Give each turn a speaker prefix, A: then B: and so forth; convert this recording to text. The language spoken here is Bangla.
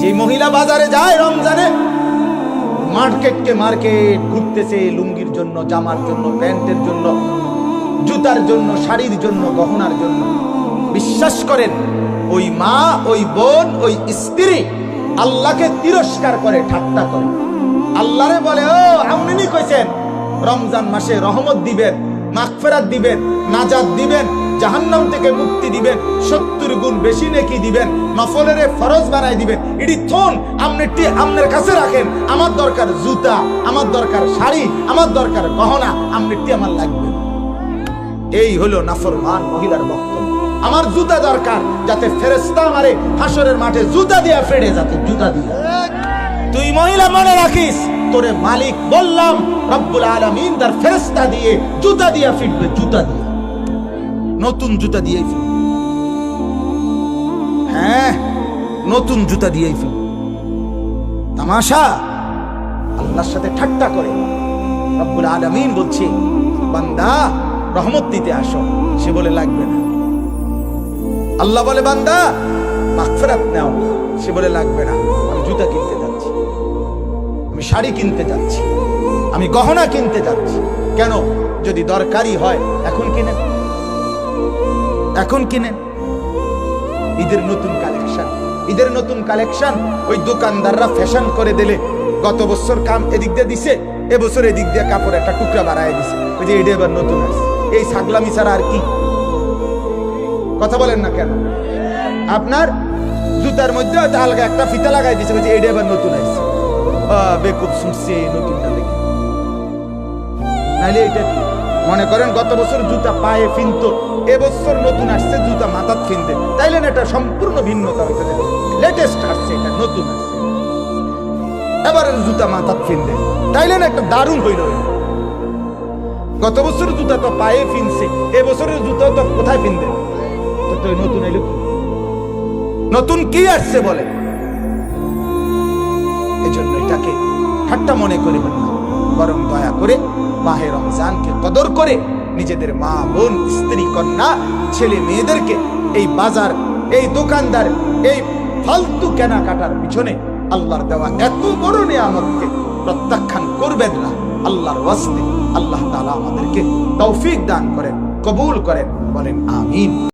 A: যে মহিলা বাজারে যায় রমজানে, মার্কেটকে মার্কেট ঘুরতেছে লুঙ্গির জন্য, জামার জন্য, প্যান্টের জন্য, জুতার জন্য, শাড়ির জন্য, গহনার জন্য। বিশ্বাস করেন, ওই মা, ওই বোন, ওই স্ত্রী আল্লাহকে তিরস্কার করে, ঠাট্টা করে। আল্লাহরে বলে, ও আপনি কইছেন, রমজান মাসে রহমত দিবেন, মাগফেরাত দিবেন, নাজাত দিবেন জাহান্নাম থেকে মুক্তি দিবেন, সত্তর গুণ বেশি নেকি দিবেন, নফলের ফরজ বানাই দিবেন। এটি থন আমনেরটি আমনের কাছে রাখেন। আমার দরকার জুতা, আমার দরকার শাড়ি, আমার দরকার গহনা আমনেরটি আমার লাগবে। এই হলো নাফরমান মহিলার বক্তব্য। আমার জুতা দরকার যাতে ফেরেস্তা মারে হাসরের মাঠে জুতা দিয়া ফেড়ে, যাতে জুতা দিয়া। তুই মহিলা মনে রাখিস, তোরে মালিক বললাম, রব্বুল আলামিন তার ফেরেস্তা দিয়ে জুতা দিয়া ফিটবে, জুতা দিয়ে। নতুন জুতা দিয়েই ফিরবে হ্যাঁ নতুন জুতা দিয়েই ফিরবে তামাশা, আল্লাহর সাথে ঠাট্টা করে। রব্বুল আলামিন বলছে, বান্দা, রহমত দিতে আসো। সে বলে, লাগবে না। আল্লাহ বলে, বান্দা, মাগফিরাত নাও। সে বলে, লাগবে না। আমি জুতা কিনতে যাচ্ছি। আমি শাড়ি কিনতে যাচ্ছি। আমি গহনা কিনতে যাচ্ছি। কেন? যদি দরকারি হয়, এখন কিনেন এখন কিনেন। ঈদের নতুন কালেকশন ঈদের নতুন কালেকশন ওই দোকানদাররা ফ্যাশন করে দিলে গত বছর কাম এদিক দিয়ে দিছে এবছর এদিক দিয়ে কাপড় একটা টুকরা বাড়ায় দিছে। ওই যে এটা এবার নতুন আসছে। এই ছাগলামি ছাড়া আর কি? কথা বলেন না কেন? আপনার জুতার মধ্যে হয়তো আলগা একটা ফিতা লাগাই দিছে যে এটা এবার নতুন আহ, বেকুব শুনছে নতুনটা নাইলে এটা কি? মনে করেন গত বছর জুতা পায়ে ফিনতো। এবছর নতুন আসছে জুতা মাথাত ফিনতে তাইলে না এটা সম্পূর্ণ ভিন্নতা হইতে লেটেস্ট আসছে, এটা নতুন আসছে। এবার জুতা মাথাত ফিনতে তাইলে না একটা দারুণ হইল গত বছর জুতা তো পায়ে ফিনছে এবছরের জুতা তো কোথায় ফিনবে? তো তো নতুন এলো নতুন কি আসছে বলে? এই জন্য এটাকে ঠাট্টা মনে করিবেন না। বরং দয়া করে মাহে রমজানকে কদর করে নিজেদের মা, বোন, স্ত্রী, কন্যা, ছেলে মেয়েদেরকে এই বাজার, এই দোকানদার, এই ফালতু কেনাকাটার পিছনে আল্লাহর দেওয়া এত বড় নিয়ামতকে প্রত্যাখ্যান করবেন না। আল্লাহর ওয়াস্তে আল্লাহ তালা আমাদেরকে তৌফিক দান করেন, কবুল করেন, বলেন আমিন।